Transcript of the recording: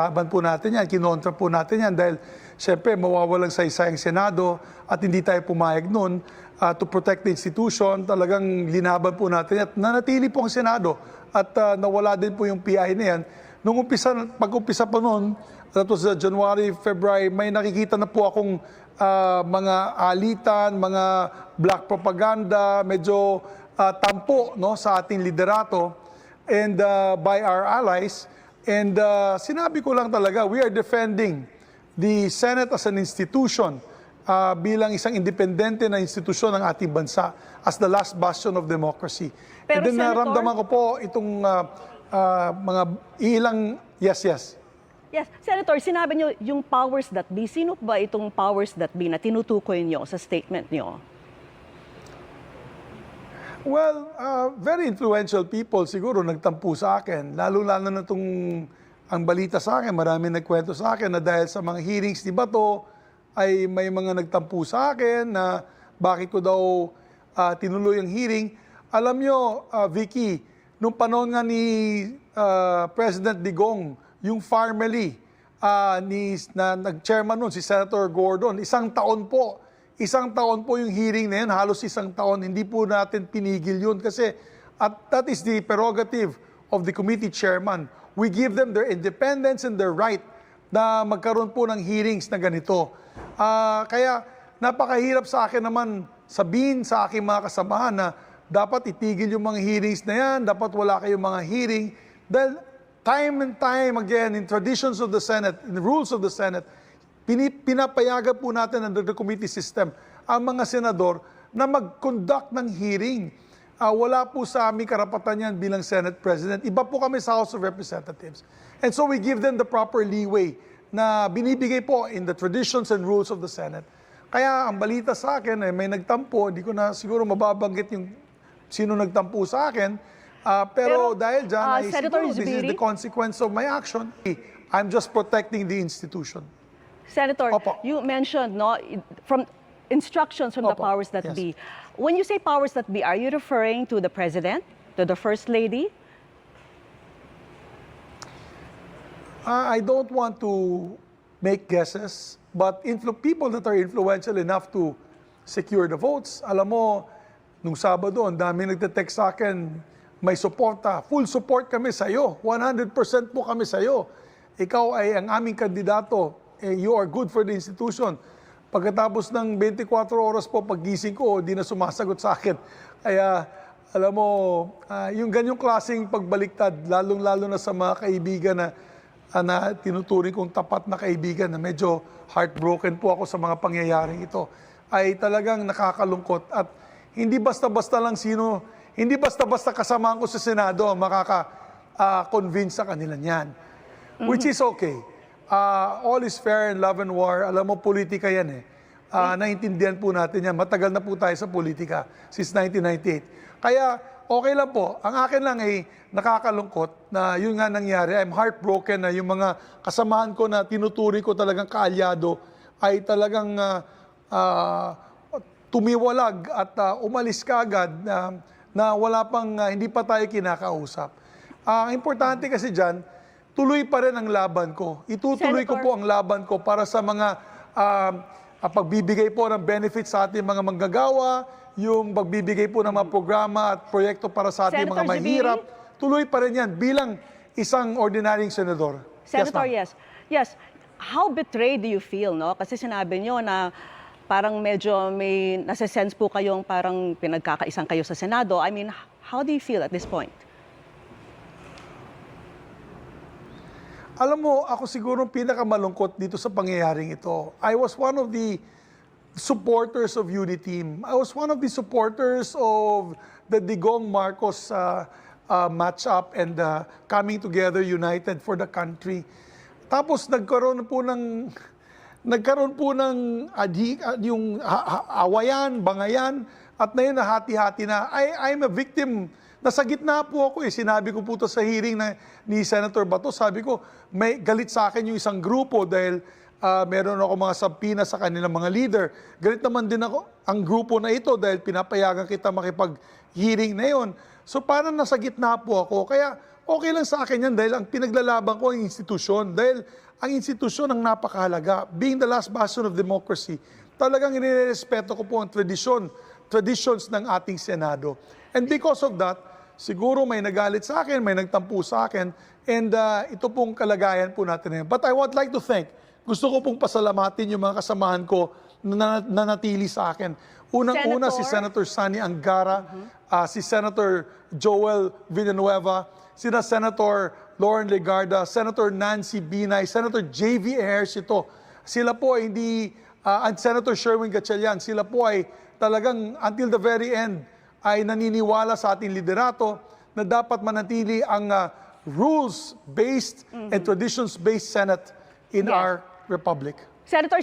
Laban po natin yan, kinontra po natin yan dahil syempre mawawalang saysay ang Senado at hindi tayo pumayag nun uh, to protect the institution. Talagang linaban po natin at nanatili po ang Senado at uh, nawala din po yung PI na yan. Nung umpisa, pag-umpisa pa noon, that was uh, January, February, may nakikita na po akong uh, mga alitan, mga black propaganda, medyo uh, tampo no, sa ating liderato and uh, by our allies. And uh, sinabi ko lang talaga, we are defending the Senate as an institution uh, bilang isang independente na institusyon ng ating bansa as the last bastion of democracy. Pero, And then Senator- naramdaman ko po itong uh, uh, mga ilang, yes, yes. Yes, Senator, sinabi niyo yung powers that be. Sino ba itong powers that be na tinutukoy niyo sa statement niyo? Well, uh, very influential people siguro nagtampo sa akin. Lalo-lalo na itong ang balita sa akin, marami nagkwento sa akin na dahil sa mga hearings ni Bato, ay may mga nagtampo sa akin na bakit ko daw uh, tinuloy ang hearing. Alam nyo, uh, Vicky, nung panahon nga ni uh, President Digong, yung family uh, ni, na nag-chairman nun, si Senator Gordon, isang taon po Isang taon po yung hearing na yun, halos isang taon. Hindi po natin pinigil yun kasi at that is the prerogative of the committee chairman. We give them their independence and their right na magkaroon po ng hearings na ganito. Ah, kaya napakahirap sa akin naman sabihin sa aking mga kasamahan na dapat itigil yung mga hearings na yan, dapat wala kayong mga hearing. Dahil time and time again, in traditions of the Senate, in the rules of the Senate, pinapayagan po natin under the committee system ang mga senador na mag-conduct ng hearing. Ah, wala po sa aming karapatan yan bilang Senate President. Iba po kami sa House of Representatives. And so we give them the proper leeway na binibigay po in the traditions and rules of the Senate. Kaya ang balita sa akin, eh, may nagtampo, hindi ko na siguro mababanggit yung sino nagtampo sa akin. Ah, pero, Pero, dahil dyan, ah, ay Senator siguro this is the consequence of my action. I'm just protecting the institution. Senator, Opo. you mentioned no from instructions from the Opo, powers that yes. be. When you say powers that be, are you referring to the president, to the first lady? Uh, I don't want to make guesses, but influ- people that are influential enough to secure the votes, alam mo, nung Sabado, ang dami nagte-text sa akin, may suporta, full support kami sa iyo, 100% po kami sa iyo. Ikaw ay ang aming kandidato, eh, you are good for the institution. Pagkatapos ng 24 oras po, paggising ko, di na sumasagot sa akin. Kaya, alam mo, ah, yung ganyong klaseng pagbaliktad, lalong-lalo na sa mga kaibigan na ah, na tinuturing kong tapat na kaibigan na medyo heartbroken po ako sa mga pangyayaring ito ay talagang nakakalungkot at hindi basta-basta lang sino, hindi basta-basta kasamahan ko sa Senado ang makaka-convince sa kanila niyan. Which is okay. Ah, all is fair in love and war. Alam mo, politika yan eh. Ah, naintindihan po natin yan. Matagal na po tayo sa politika since 1998. Kaya okay lang po. Ang akin lang ay nakakalungkot na yun nga nangyari. I'm heartbroken na yung mga kasamahan ko na tinuturi ko talagang kaalyado ay talagang ah, ah, tumiwalag at ah, umalis kaagad na, na wala pang, ah, hindi pa tayo kinakausap. Ang importante kasi dyan, tuloy pa rin ang laban ko. Itutuloy ko Senator. po ang laban ko para sa mga ah, pagbibigay po ng benefits sa ating mga manggagawa, yung pagbibigay po ng mga programa at proyekto para sa ating Senator mga mahirap. Tuloy pa rin yan bilang isang ordinaryong senador. Senator, ma'am. yes. Yes. How betrayed do you feel, no? Kasi sinabi niyo na parang medyo may nasa-sense po kayong parang pinagkakaisang kayo sa Senado. I mean, how do you feel at this point? Alam mo, ako siguro pinakamalungkot dito sa pangyayaring ito. I was one of the supporters of Uniteam. I was one of the supporters of the Digong Marcos uh, uh, matchup and uh, coming together united for the country. Tapos nagkaroon po ng nagkaroon po ng adi, ah, yung awayan, bangayan, at na yun nahati-hati na. I, I'm a victim. Nasa gitna po ako eh. Sinabi ko po to sa hearing na, ni Senator Bato. Sabi ko, may galit sa akin yung isang grupo dahil ah, meron ako mga sabpina sa kanilang mga leader. Galit naman din ako ang grupo na ito dahil pinapayagan kita makipag-hearing na yon. So parang nasa gitna po ako. Kaya okay lang sa akin yan dahil ang pinaglalaban ko ang institusyon. Dahil ang institusyon ang napakahalaga. Being the last bastion of democracy, talagang inirespeto ko po ang tradisyon, traditions ng ating Senado. And because of that, siguro may nagalit sa akin, may nagtampo sa akin, and uh, ito pong kalagayan po natin ngayon. But I would like to thank, gusto ko pong pasalamatin yung mga kasamahan ko na nanatili sa akin. Unang-una si Senator? Sani Angara, ah, si Senator Joel Villanueva, sina Senator Lauren Legarda, Senator Nancy Binay, Senator J.V. Ejercito. Sila po ay hindi, ah, and Senator Sherwin Gatchalian, sila po ay talagang until the very end ay naniniwala sa ating liderato na dapat manatili ang ah, rules-based and traditions-based Senate in Yes. our republic. Senator